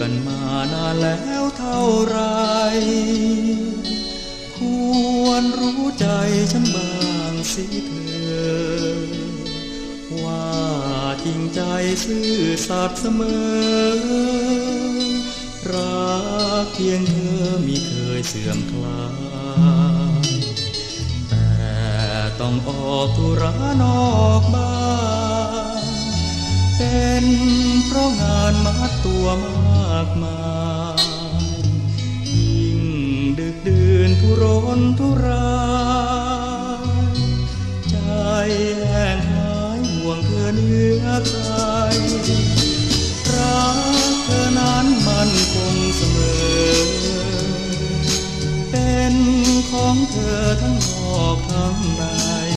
กันมานานแล้วเท่าไร ควรรู้ใจฉันบ้างสิเธอ ว่าจริงใจซื่อสัตย์เสมอ รักเพียงเธอมิเคยเสื่อมคลายแต่ต้องออกธุระนอกบ้าน เป็นเพราะงานมัดตัวมากมายยิ่งดึกดื่นทุรนทุรายใจแห้งหายห่วงเธอเนื้อใจรักเธอนั้นมันคงเสมอ เป็นของเธอทั้งนอกทั้งใน